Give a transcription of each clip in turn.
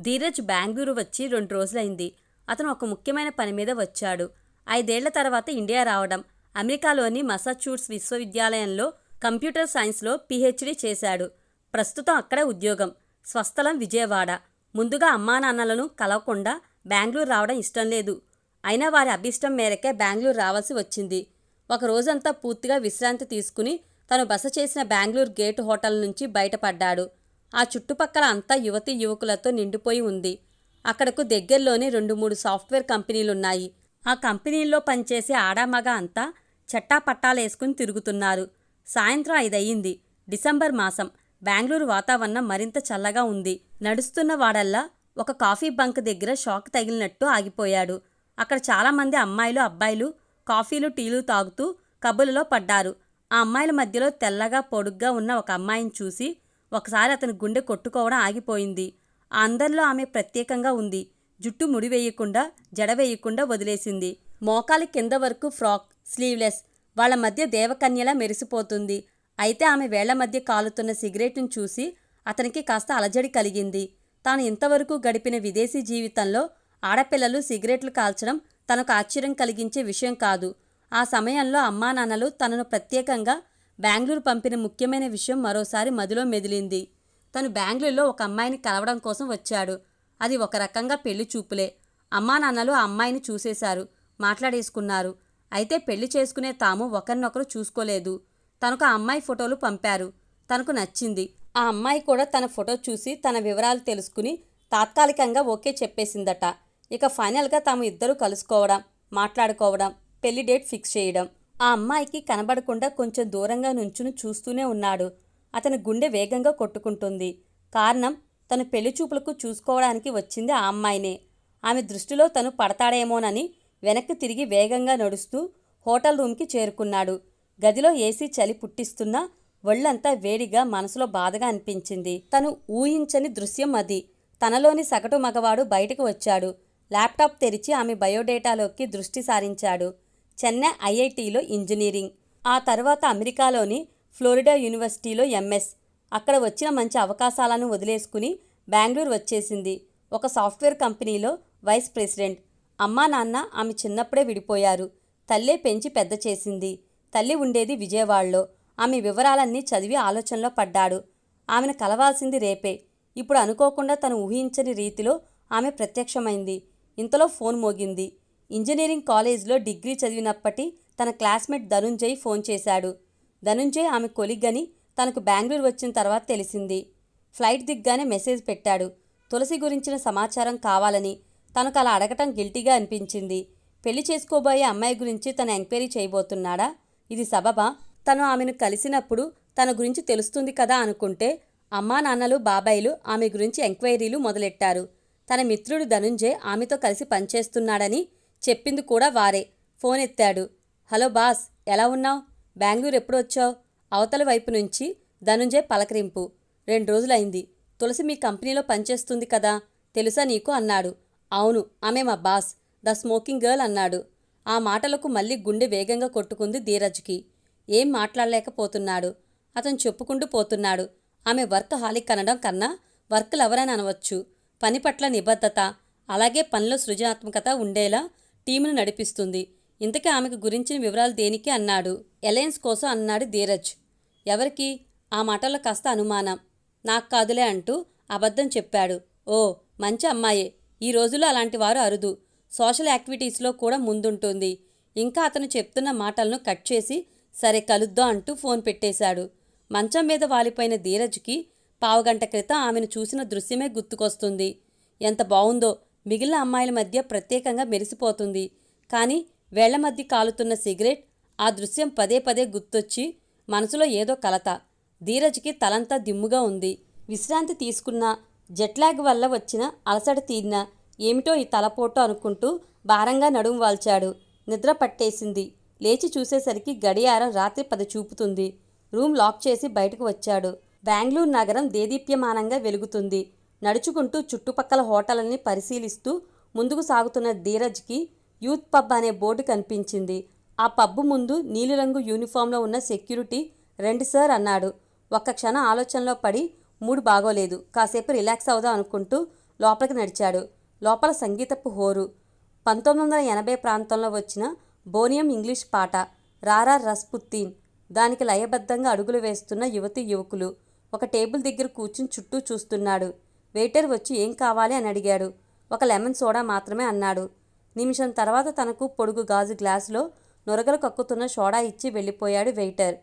ధీరజ్ బెంగళూరు వచ్చి రెండు రోజులైంది. అతను ఒక ముఖ్యమైన పని మీద వచ్చాడు. ఐదేళ్ళ తర్వాత ఇండియా రావడం అమెరికాలోని మసాచ్యూట్స్ విశ్వవిద్యాలయంలో కంప్యూటర్ సైన్స్లో పీహెచ్డీ చేశాడు. ప్రస్తుతం అక్కడే ఉద్యోగం. స్వస్థలం విజయవాడ. ముందుగా అమ్మానాన్నలను కలవకుండా బెంగళూరు రావడం ఇష్టం లేదు. అయినా వారి అభిష్టం మేరకే బెంగళూరు రావాల్సి వచ్చింది. ఒక రోజంతా పూర్తిగా విశ్రాంతి తీసుకుని తను బస చేసిన బెంగళూరు గేట్ హోటల్ నుంచి బయటపడ్డాడు. ఆ చుట్టుపక్కల అంతా యువతి యువకులతో నిండిపోయి ఉంది. అక్కడకు దగ్గరలోనే రెండు మూడు సాఫ్ట్వేర్ కంపెనీలున్నాయి. ఆ కంపెనీల్లో పనిచేసే ఆడామగ అంతా చట్టాపట్టాలేసుకుని తిరుగుతున్నారు. సాయంత్రం ఐదయ్యింది. డిసెంబర్ మాసం. బెంగళూరు వాతావరణం మరింత చల్లగా ఉంది. నడుస్తున్న వాడల్లా ఒక కాఫీ బంక్ దగ్గర షాక్ తగిలినట్టు ఆగిపోయాడు. అక్కడ చాలామంది అమ్మాయిలు అబ్బాయిలు కాఫీలు టీలు తాగుతూ కబులలో పడ్డారు. ఆ అమ్మాయిల మధ్యలో తెల్లగా పొడుగ్గా ఉన్న ఒక అమ్మాయిని చూసి ఒకసారి అతని గుండె కొట్టుకోవడం ఆగిపోయింది. ఆ అందరిలో ఆమె ప్రత్యేకంగా ఉంది. జుట్టు ముడి జడవేయకుండా జడ వదిలేసింది. మోకాలి కింద వరకు ఫ్రాక్ స్లీవ్లెస్ వాళ్ళ మధ్య దేవకన్యలా మెరిసిపోతుంది. అయితే ఆమె వేళ్ళ మధ్య కాలుతున్న సిగరెట్ను చూసి అతనికి కాస్త అలజడి కలిగింది. తాను ఇంతవరకు గడిపిన విదేశీ జీవితంలో ఆడపిల్లలు సిగరెట్లు కాల్చడం తనకు ఆశ్చర్యం కలిగించే విషయం కాదు. ఆ సమయంలో అమ్మా నాన్నలు తనను ప్రత్యేకంగా బెంగళూరు పంపిన ముఖ్యమైన విషయం మరోసారి మదిలో మెదిలింది. తను బెంగళూరులో ఒక అమ్మాయిని కలవడం కోసం వచ్చాడు. అది ఒక రకంగా పెళ్ళి చూపులే. అమ్మా నాన్నలు ఆ అమ్మాయిని చూసేశారు. మాట్లాడేసుకున్నారు. అయితే పెళ్ళి చేసుకునే తాము ఒకరినొకరు చూసుకోలేదు. తనకు ఆ అమ్మాయి ఫోటోలు పంపారు. తనకు నచ్చింది. ఆ అమ్మాయి కూడా తన ఫోటో చూసి తన వివరాలు తెలుసుకుని తాత్కాలికంగా ఓకే చెప్పేసిందట. ఇక ఫైనల్గా తాము ఇద్దరూ కలుసుకోవడం మాట్లాడుకోవడం పెళ్ళి డేట్ ఫిక్స్ చేయడం. ఆ అమ్మాయికి కనబడకుండా కొంచెం దూరంగా నుంచుని చూస్తూనే ఉన్నాడు. అతని గుండె వేగంగా కొట్టుకుంటుంది. కారణం తను పెళ్ళి చూపులకు చూసుకోవడానికి వచ్చింది ఆ అమ్మాయినే. ఆమె దృష్టిలో తను పడతాడేమోనని వెనక్కి తిరిగి వేగంగా నడుస్తూ హోటల్ రూమ్కి చేరుకున్నాడు. గదిలో ఏసీ చలి పుట్టిస్తున్నా ఒళ్ళంతా వేడిగా మనసులో బాధగా అనిపించింది. తను ఊహించని దృశ్యం అది. తనలోని సగటు మగవాడు బయటకు వచ్చాడు. ల్యాప్టాప్ తెరిచి ఆమె బయోడేటాలోకి దృష్టి సారించాడు. చెన్నై ఐఐటిలో ఇంజనీరింగ్. ఆ తర్వాత అమెరికాలోని ఫ్లోరిడా యూనివర్సిటీలో ఎంఎస్. అక్కడ వచ్చిన మంచి అవకాశాలను వదిలేసుకుని బెంగళూరు వచ్చేసింది. ఒక సాఫ్ట్వేర్ కంపెనీలో వైస్ ప్రెసిడెంట్. అమ్మా నాన్న ఆమె చిన్నప్పుడే విడిపోయారు. తల్లే పెంచి పెద్ద చేసింది. తల్లి ఉండేది విజయవాడలో. ఆమె వివరాలన్నీ చదివి ఆలోచనలో పడ్డాడు. ఆమెను కలవాల్సింది రేపే. ఇప్పుడు అనుకోకుండా తను ఊహించని రీతిలో ఆమె ప్రత్యక్షమైంది. ఇంతలో ఫోన్ మోగింది. ఇంజనీరింగ్ కాలేజ్లో డిగ్రీ చదివినప్పటి తన క్లాస్మేట్ ధనుంజయ్ ఫోన్ చేశాడు. ధనుంజయ్ ఆమె కొలిగ్గని తనకు బెంగళూరు వచ్చిన తర్వాత తెలిసింది. ఫ్లైట్ దిగ్గానే మెసేజ్ పెట్టాడు. తులసి గురించిన సమాచారం కావాలని తనకు అలా అడగటం గిల్టీగా అనిపించింది. పెళ్ళి చేసుకోబోయే అమ్మాయి గురించి తన ఎంక్వైరీ చేయబోతున్నాడా? ఇది సబబా? తను ఆమెను కలిసినప్పుడు తన గురించి తెలుస్తుంది కదా అనుకుంటే అమ్మా నాన్నలు బాబాయిలు ఆమె గురించి ఎంక్వైరీలు మొదలెట్టారు. తన మిత్రుడు ధనుంజయ్ ఆమెతో కలిసి పనిచేస్తున్నాడని చెప్పింది కూడా వారే. ఫోన్ ఎత్తాడు హలో బాస్ ఎలా ఉన్నావు? బెంగళూరు ఎప్పుడు వచ్చావు? అవతల వైపు నుంచి ధనుంజయ్ పలకరింపు. రెండు రోజులైంది. తులసి మీ కంపెనీలో పనిచేస్తుంది కదా? తెలుసా నీకు? అన్నాడు. అవును ఆమె మా బాస్ ద స్మోకింగ్ గర్ల్ అన్నాడు. ఆ మాటలకు మళ్ళీ గుండె వేగంగా కొట్టుకుంది ధీరజ్కి. ఏం మాట్లాడలేకపోతున్నాడు. అతను చెప్పుకుంటూ పోతున్నాడు. ఆమె వర్క్ హాలిక్ అనడం కన్నా వర్క్ లవరని అనవచ్చు. పని పట్ల నిబద్ధత అలాగే పనిలో సృజనాత్మకత ఉండేలా టీమును నడిపిస్తుంది. ఇంతకీ ఆమెకు గురించిన వివరాలు దేనికి అన్నాడు. ఎలయన్స్ కోసం అన్నాడు ధీరజ్. ఎవరికి? ఆ మాటల్లో కాస్త అనుమానం. నాకు కాదులే అంటూ అబద్ధం చెప్పాడు. ఓ మంచి అమ్మాయే. ఈ రోజుల్లో అలాంటి వారు అరుదు. సోషల్ యాక్టివిటీస్లో కూడా ముందుంటుంది. ఇంకా అతను చెప్తున్న మాటలను కట్ చేసి సరే కలుద్దాం అంటూ ఫోన్ పెట్టేశాడు. మంచం మీద వాలిపోయిన ధీరజ్కి పావుగంట క్రితం ఆమెను చూసిన దృశ్యమే గుర్తుకొస్తుంది. ఎంత బావుందో మిగిలిన అమ్మాయిల మధ్య ప్రత్యేకంగా మెరిసిపోతుంది. కానీ వేళ్ళ మధ్య కాలుతున్న సిగరెట్ ఆ దృశ్యం పదే పదే గుర్తొచ్చి మనసులో ఏదో కలత. ధీరజ్కి తలంతా దిమ్ముగా ఉంది. విశ్రాంతి తీసుకున్న జెట్లాగ్ వల్ల వచ్చిన అలసట తీరిన ఏమిటో ఈ తలపోటు అనుకుంటూ భారంగా నడుము వాల్చాడు. నిద్ర పట్టేసింది. లేచి చూసేసరికి గడియారం రాత్రి పది చూపుతుంది. రూమ్ లాక్ చేసి బయటకు వచ్చాడు. బెంగళూరు నగరం దేదీప్యమానంగా వెలుగుతుంది. నడుచుకుంటూ చుట్టుపక్కల హోటళ్ళని పరిశీలిస్తూ ముందుకు సాగుతున్న ధీరజ్కి యూత్ పబ్ అనే బోర్డు కనిపించింది. ఆ పబ్బు ముందు నీలిరంగు యూనిఫామ్లో ఉన్న సెక్యూరిటీ రండి సార్ అన్నాడు. ఒక్క క్షణం ఆలోచనలో పడి మూడు బాగోలేదు. కాసేపు రిలాక్స్ అవుదాం అనుకుంటూ లోపలికి నడిచాడు. లోపల సంగీతపు హోరు. పంతొమ్మిది వందల ఎనభై ప్రాంతంలో వచ్చిన బోనియం ఇంగ్లీష్ పాట రారా రస్పుత్తీన్ దానికి లయబద్ధంగా అడుగులు వేస్తున్న యువతి యువకులు. ఒక టేబుల్ దగ్గర కూర్చుని చుట్టూ చూస్తున్నాడు. వెయిటర్ వచ్చి ఏం కావాలి అని అడిగాడు. ఒక లెమన్ సోడా మాత్రమే అన్నాడు. నిమిషం తర్వాత తనకు పొడుగు గాజు గ్లాసులో నొరగలు కక్కుతున్న సోడా ఇచ్చి వెళ్ళిపోయాడు వెయిటర్.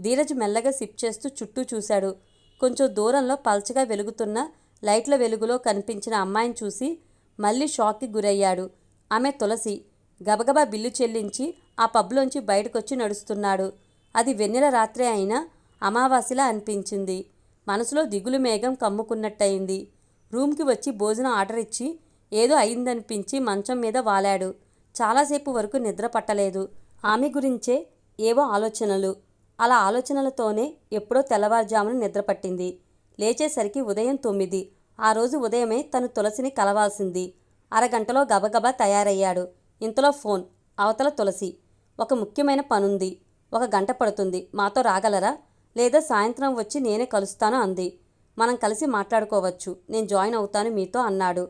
ధీరజ్ మెల్లగా సిప్ చేస్తూ చుట్టూ చూశాడు. కొంచెం దూరంలో పల్చగా వెలుగుతున్న లైట్ల వెలుగులో కనిపించిన అమ్మాయిని చూసి మళ్ళీ షాక్కి గురయ్యాడు. ఆమె తులసి. గబగబా బిల్లు చెల్లించి ఆ పబ్లోంచి బయటకొచ్చి నడుస్తున్నాడు. అది వెన్నెల రాత్రే అయినా అమావాస్యలా అనిపించింది. మనసులో దిగులు మేఘం కమ్ముకున్నట్టయింది. రూమ్కి వచ్చి భోజనం ఆర్డర్ ఇచ్చి ఏదో అయిందనిపించి మంచం మీద వాలాడు. చాలాసేపు వరకు నిద్ర పట్టలేదు. ఆమె గురించే ఏవో ఆలోచనలు. అలా ఆలోచనలతోనే ఎప్పుడో తెల్లవారుజామున నిద్రపట్టింది లేచేసరికి ఉదయం తొమ్మిది. ఆ రోజు ఉదయమే తను తులసిని కలవాల్సింది. అరగంటలో గబగబా తయారయ్యాడు. ఇంతలో ఫోన్. అవతల తులసి. ఒక ముఖ్యమైన పనుంది. ఒక గంట పడుతుంది. మాతో రాగలరా? లేదా సాయంత్రం వచ్చి నేనే కలుస్తాను అంది. మనం కలిసి మాట్లాడుకోవచ్చు. నేను జాయిన్ అవుతాను మీతో అన్నాడు.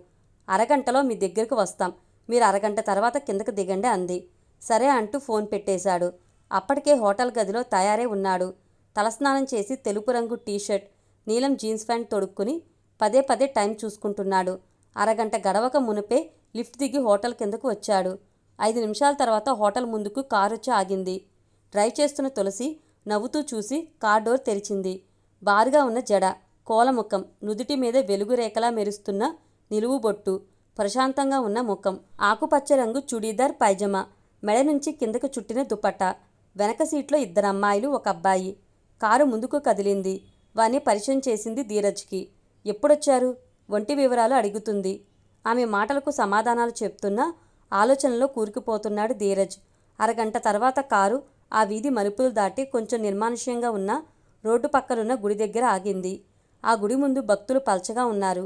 అరగంటలో మీ దగ్గరకు వస్తాం. మీరు అరగంట తర్వాత కిందకు దిగండి అంది. సరే అంటూ ఫోన్ పెట్టేశాడు. అప్పటికే హోటల్ గదిలో తయారై ఉన్నాడు. తలస్నానం చేసి తెలుపు రంగు టీషర్ట్ నీలం జీన్స్ ప్యాంట్ తొడుక్కుని పదే పదే టైం చూసుకుంటున్నాడు. అరగంట గడవక మునిపే లిఫ్ట్ దిగి హోటల్ కిందకు వచ్చాడు. ఐదు నిమిషాల తర్వాత హోటల్ ముందుకు కారు వచ్చి ఆగింది. డ్రైవ్ చేస్తున్న తులసి నవ్వుతూ చూసి కార్ డోర్ తెరిచింది. బారుగా ఉన్న జడ కోలముఖం నుదుటి మీద వెలుగు రేఖలా మెరుస్తున్న నిలువు బొట్టు ప్రశాంతంగా ఉన్న ముఖం ఆకుపచ్చ రంగు చుడీదార్ పైజమా మెడ నుంచి కిందకు చుట్టిన దుపట్టా వెనక సీట్లో ఇద్దరు అమ్మాయిలు ఒక అబ్బాయి. కారు ముందుకు కదిలింది. వాణ్ణి పరిచయం చేసింది ధీరజ్కి. ఎప్పుడొచ్చారు? ఒంటి వివరాలు అడుగుతుంది. ఆమె మాటలకు సమాధానాలు చెప్తున్నా ఆలోచనలో కూరుకుపోతున్నాడు ధీరజ్. అరగంట తర్వాత కారు ఆ వీధి మలుపులు దాటి కొంచెం నిర్మానుష్యంగా ఉన్న రోడ్డు పక్కనున్న గుడి దగ్గర ఆగింది. ఆ గుడి ముందు భక్తులు పల్చగా ఉన్నారు.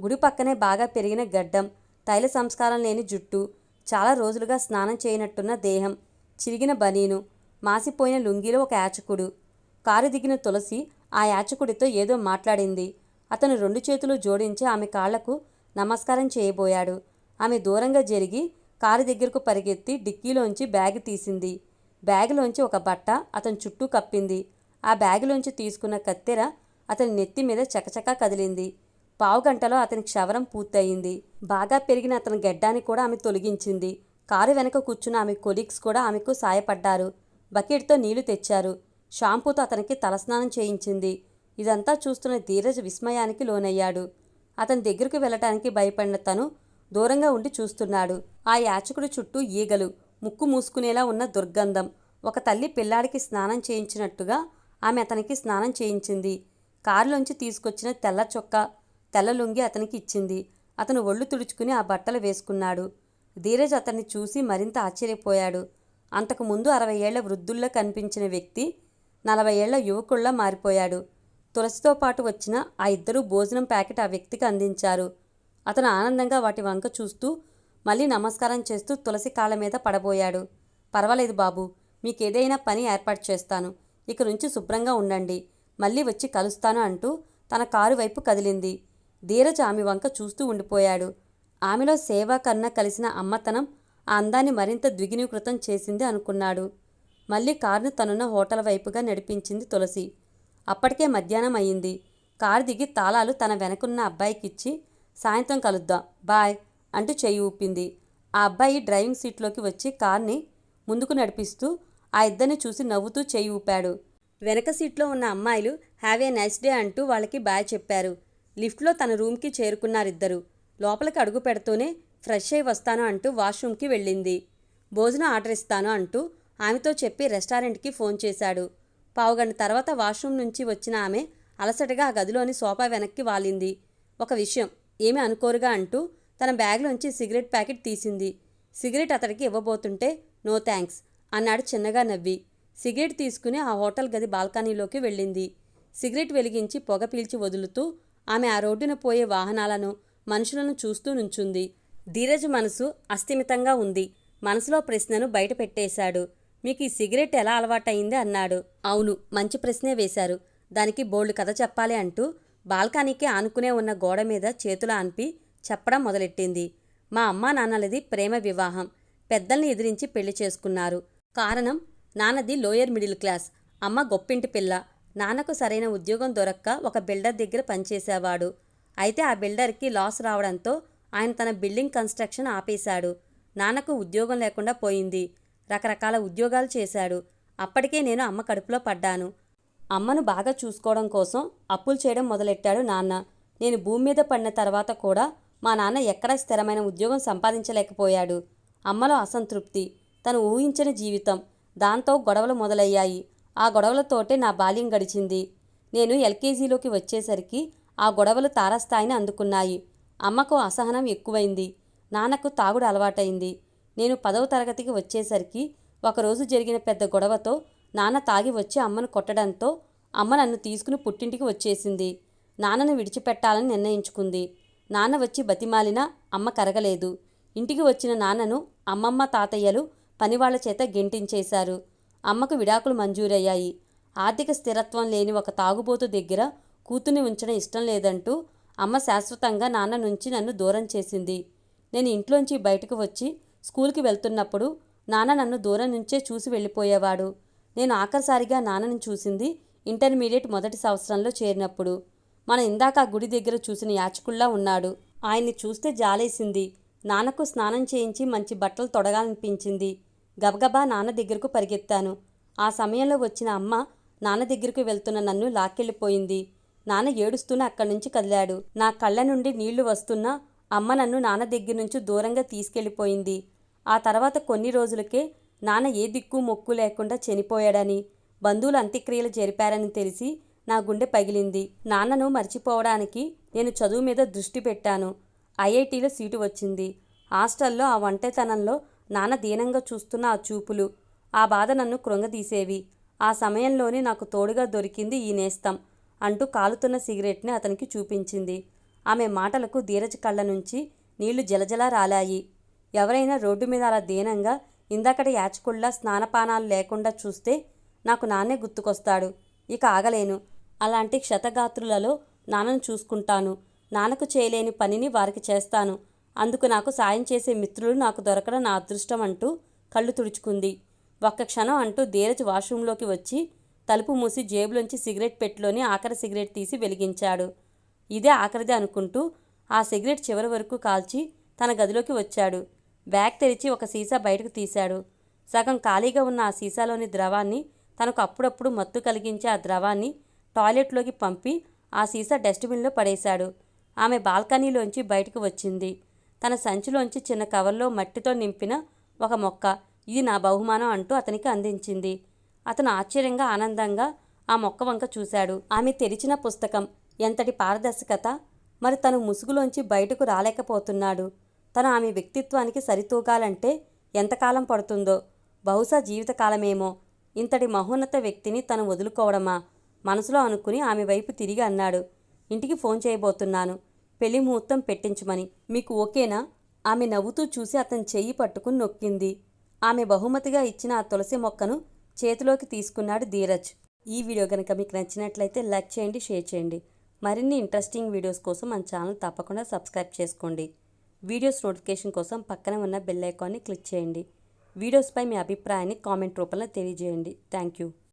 గుడి పక్కనే బాగా పెరిగిన గడ్డం తైల సంస్కారం లేని జుట్టు చాలా రోజులుగా స్నానం చేయనట్టున్న దేహం చిరిగిన బనీను మాసిపోయిన లుంగిలో ఒక యాచకుడు. కారు దిగిన తులసి ఆ యాచకుడితో ఏదో మాట్లాడింది. అతను రెండు చేతులు జోడించి ఆమె కాళ్ళకు నమస్కారం చేయబోయాడు. ఆమె దూరంగా జరిగి కారు దగ్గరకు పరిగెత్తి డిక్కీలోంచి బ్యాగ్ తీసింది. బ్యాగులోంచి ఒక బట్ట అతని చుట్టూ కప్పింది. ఆ బ్యాగులోంచి తీసుకున్న కత్తెర అతని నెత్తి మీద చకచకా కదిలింది. పావుగంటలో అతని క్షవరం పూర్తయింది. బాగా పెరిగిన అతని గడ్డాన్ని కూడా ఆమె తొలగించింది. కారు వెనక కూర్చున్న ఆమె కొలీగ్స్ కూడా ఆమెకు సాయపడ్డారు. బకెట్తో నీళ్ళు తెచ్చారు. షాంపూతో అతనికి తలస్నానం చేయించింది. ఇదంతా చూస్తున్న ధీరజ్ విస్మయానికి లోనయ్యాడు. అతని దగ్గరకు వెళ్ళటానికి భయపడిన తను దూరంగా ఉండి చూస్తున్నాడు. ఆ యాచకుడి చుట్టూ ఈగలు. ముక్కు మూసుకునేలా ఉన్న దుర్గంధం. ఒక తల్లి పిల్లాడికి స్నానం చేయించినట్టుగా ఆమె అతనికి స్నానం చేయించింది. కారులోంచి తీసుకొచ్చిన తెల్ల చొక్కా తెల్ల లుంగి అతనికి ఇచ్చింది. అతను ఒళ్ళు తుడుచుకుని ఆ బట్టలు వేసుకున్నాడు. ధీరజ్ అతన్ని చూసి మరింత ఆశ్చర్యపోయాడు. అంతకుముందు అరవై ఏళ్ళ వృద్ధుల్లో కనిపించిన వ్యక్తి నలభై ఏళ్ళ యువకుల్లా మారిపోయాడు. తులసితో పాటు వచ్చిన ఆ ఇద్దరూ భోజనం ప్యాకెట్ ఆ వ్యక్తికి అందించారు. అతను ఆనందంగా వాటి వంక చూస్తూ మళ్ళీ నమస్కారం చేస్తూ తులసి కాళ్ళ మీద పడబోయాడు. పర్వాలేదు బాబు మీకేదైనా పని ఏర్పాటు చేస్తాను. ఇక నుంచి శుభ్రంగా ఉండండి. మళ్ళీ వచ్చి కలుస్తాను అంటూ తన కారు వైపు కదిలింది. ధీరజ్ ఆమె వంక చూస్తూ ఉండిపోయాడు. ఆమెలో సేవా కన్నా కలిసిన అమ్మతనం ఆ అందాన్ని మరింత ద్విగుణీకృతం చేసింది అనుకున్నాడు. మళ్ళీ కారును తనున్న హోటల్ వైపుగా నడిపించింది తులసి. అప్పటికే మధ్యాహ్నం అయ్యింది. కారు దిగి తాళాలు తన వెనకున్న అబ్బాయికిచ్చి సాయంత్రం కలుద్దాం. బాయ్. అంటూ చేయి ఊపింది. ఆ అబ్బాయి డ్రైవింగ్ సీట్లోకి వచ్చి కార్ని ముందుకు నడిపిస్తూ ఆ ఇద్దరిని చూసి నవ్వుతూ చేయి ఊపాడు. వెనక సీట్లో ఉన్న అమ్మాయిలు హ్యావ్ ఏ నైస్ డే అంటూ వాళ్ళకి బాయ్ చెప్పారు. లిఫ్ట్లో తన రూమ్కి చేరుకున్నారిద్దరు. లోపలికి అడుగు పెడుతూనే ఫ్రెష్ అయి వస్తాను అంటూ వాష్రూమ్కి వెళ్ళింది. భోజనం ఆర్డర్ ఇస్తాను అంటూ ఆమెతో చెప్పి రెస్టారెంట్కి ఫోన్ చేశాడు. పావుగంట తర్వాత వాష్రూమ్ నుంచి వచ్చిన ఆమె అలసటగా ఆ గదిలోని సోఫా వెనక్కి వాలింది. ఒక విషయం ఏమి అనుకోరుగా అంటూ తన బ్యాగ్లోంచి సిగరెట్ ప్యాకెట్ తీసింది. సిగరెట్ అతడికి ఇవ్వబోతుంటే నో థ్యాంక్స్ అన్నాడు చిన్నగా నవ్వి. సిగరెట్ తీసుకుని ఆ హోటల్ గది బాల్కనీలోకి వెళ్ళింది. సిగరెట్ వెలిగించి పొగ పీల్చి వదులుతూ ఆమె ఆ రోడ్డున పోయే వాహనాలను మనుషులను చూస్తూ నుంచుంది. ధీరజ్ మనసు అస్థిమితంగా ఉంది. మనసులో ప్రశ్నను బయట పెట్టేశాడు. మీకు ఈ సిగరెట్ ఎలా అలవాటయింది? అన్నాడు. అవును మంచి ప్రశ్నే వేశారు. దానికి బోల్డ్ కథ చెప్పాలి అంటూ బాల్కనీకి ఆనుకునే ఉన్న గోడ మీద చేతులు ఆన్పి చెప్పడం మొదలెట్టింది. మా అమ్మా నాన్నలది ప్రేమ వివాహం. పెద్దల్ని ఎదిరించి పెళ్ళి చేసుకున్నారు. కారణం నాన్నది లోయర్ మిడిల్ క్లాస్. అమ్మ గొప్పింటి పిల్ల. నాన్నకు సరైన ఉద్యోగం దొరక్క ఒక బిల్డర్ దగ్గర పనిచేసేవాడు. అయితే ఆ బిల్డర్కి లాస్ రావడంతో ఆయన తన బిల్డింగ్ కన్స్ట్రక్షన్ ఆపేశాడు. నాన్నకు ఉద్యోగం లేకుండా పోయింది. రకరకాల ఉద్యోగాలు చేశాడు. అప్పటికే నేను అమ్మ కడుపులో పడ్డాను. అమ్మను బాగా చూసుకోవడం కోసం అప్పులు చేయడం మొదలెట్టాడు నాన్న. నేను భూమి మీద పడిన తర్వాత కూడా మా నాన్న ఎక్కడా స్థిరమైన ఉద్యోగం సంపాదించలేకపోయాడు. అమ్మలో అసంతృప్తి తను ఊహించని జీవితం దాంతో గొడవలు మొదలయ్యాయి. ఆ గొడవలతోటే నా బాల్యం గడిచింది. నేను ఎల్కేజీలోకి వచ్చేసరికి ఆ గొడవలు తారస్థాయిని అందుకున్నాయి. అమ్మకు అసహనం ఎక్కువైంది. నాన్నకు తాగుడు అలవాటైంది. నేను పదవ తరగతికి వచ్చేసరికి ఒకరోజు జరిగిన పెద్ద గొడవతో నాన్న తాగి వచ్చి అమ్మను కొట్టడంతో అమ్మ నన్ను తీసుకుని పుట్టింటికి వచ్చేసింది. నాన్నను విడిచిపెట్టాలని నిర్ణయించుకుంది. నాన్న వచ్చి బతిమాలినా అమ్మ కరగలేదు. ఇంటికి వచ్చిన నాన్నను అమ్మమ్మ తాతయ్యలు పనివాళ్ళ చేత గెంటించేశారు. అమ్మకు విడాకులు మంజూరయ్యాయి. ఆర్థిక స్థిరత్వం లేని ఒక తాగుబోతు దగ్గర కూతుర్ని ఉంచడం ఇష్టం లేదంటూ అమ్మ శాశ్వతంగా నాన్న నుంచి నన్ను దూరం చేసింది. నేను ఇంట్లోంచి బయటకు వచ్చి స్కూల్కి వెళ్తున్నప్పుడు నాన్న నన్ను దూరం నుంచే చూసి వెళ్ళిపోయేవాడు. నేను ఆఖరిసారిగా నాన్నను చూసింది ఇంటర్మీడియట్ మొదటి సంవత్సరంలో చేరినప్పుడు. మన ఇందాక గుడి దగ్గర చూసిన యాచకుల్లా ఉన్నాడు. ఆయన్ని చూస్తే జాలేసింది. నాన్నకు స్నానం చేయించి మంచి బట్టలు తొడగాలనిపించింది. గబగబా నాన్న దగ్గరకు పరిగెత్తాను. ఆ సమయంలో వచ్చిన అమ్మ నాన్న దగ్గరకు వెళ్తున్న నన్ను లాక్కెళ్ళిపోయింది. నాన్న ఏడుస్తూనే అక్కడి నుంచి కదిలాడు. నా కళ్ళ నుండి నీళ్ళు వస్తున్నా అమ్మ నన్ను నాన్న దగ్గర నుంచి దూరంగా తీసుకెళ్ళిపోయింది. ఆ తర్వాత కొన్ని రోజులకే నాన్న ఏ దిక్కు మొక్కు లేకుండా చనిపోయాడని బంధువులు అంత్యక్రియలు జరిపారని తెలిసి నా గుండె పగిలింది. నాన్నను మర్చిపోవడానికి నేను చదువు మీద దృష్టి పెట్టాను. ఐఐటీలో సీటు వచ్చింది. హాస్టల్లో ఆ ఒంటరితనంలో నాన్న దీనంగా చూస్తున్న ఆ చూపులు ఆ బాధ నన్ను కృంగదీసేవి. ఆ సమయంలోనే నాకు తోడుగా దొరికింది ఈ నేస్తం అంటూ కాలుతున్న సిగరెట్ని అతనికి చూపించింది. ఆమె మాటలకు ధీరజ్ కళ్ళ నుంచి నీళ్ళు జలజలా రాలాయి. ఎవరైనా రోడ్డు మీద అలా దీనంగా ఇందాకటి యాచకుళ్ళ స్నానపానాలు లేకుండా చూస్తే నాకు నాన్నే గుర్తుకొస్తాడు. ఇక ఆగలేను. అలాంటి క్షతగాత్రులలో నాన్నను చూసుకుంటాను. నాన్నకు చేయలేని పనిని వారికి చేస్తాను. అందుకు నాకు సాయం చేసే మిత్రులు నాకు దొరకడం నా అదృష్టం అంటూ కళ్ళు తుడుచుకుంది. ఒక్క క్షణం అంటూ ధీరజ్ వాష్రూంలోకి వచ్చి తలుపు మూసి జేబులోంచి సిగరెట్ పెట్టిలోని ఆఖరి సిగరెట్ తీసి వెలిగించాడు. ఇదే ఆఖరిది అనుకుంటూ ఆ సిగరెట్ చివరి వరకు కాల్చి తన గదిలోకి వచ్చాడు. బ్యాగ్ తెరిచి ఒక సీసా బయటకు తీశాడు. సగం ఖాళీగా ఉన్న ఆ సీసాలోని ద్రవాన్ని తనకు అప్పుడప్పుడు మత్తు కలిగించే ఆ ద్రవాన్ని టాయిలెట్లోకి పంపి ఆ సీసా డస్ట్బిన్లో పడేశాడు. ఆమె బాల్కనీలోంచి బయటకు వచ్చింది. తన సంచిలోంచి చిన్న కవర్లో మట్టితో నింపిన ఒక మొక్క ఇది నా బహుమానం అంటూ అతనికి అందించింది. అతను ఆశ్చర్యంగా ఆనందంగా ఆ మొక్క వంక చూశాడు. ఆమె తెరిచిన పుస్తకం ఎంతటి పారదర్శకత! మరి తను ముసుగులోంచి బయటకు రాలేకపోతున్నాడు. తను ఆమె వ్యక్తిత్వానికి సరితూగాలంటే ఎంతకాలం పడుతుందో? బహుశా జీవితకాలమేమో. ఇంతటి మహోన్నత వ్యక్తిని తను వదులుకోవడమా? మనసులో అనుకుని ఆమె వైపు తిరిగి అన్నాడు. ఇంటికి ఫోన్ చేయబోతున్నాను. పెళ్ళి ముహూర్తం పెట్టించమని. మీకు ఓకేనా? ఆమె నవ్వుతూ చూసి అతని చెయ్యి పట్టుకుని నొక్కింది. ఆమె బహుమతిగా ఇచ్చిన ఆ తులసి మొక్కను చేతిలోకి తీసుకున్నాడు ధీరజ్. ఈ వీడియో కనుక మీకు నచ్చినట్లయితే లైక్ చేయండి షేర్ చేయండి. మరిన్ని ఇంట్రెస్టింగ్ వీడియోస్ కోసం మన ఛానల్ తప్పకుండా సబ్స్క్రైబ్ చేసుకోండి. వీడియోస్ నోటిఫికేషన్ కోసం పక్కనే ఉన్న బెల్ ఐకాన్ని క్లిక్ చేయండి. వీడియోస్పై మీ అభిప్రాయాన్ని కామెంట్ రూపంలో తెలియజేయండి. Thank you.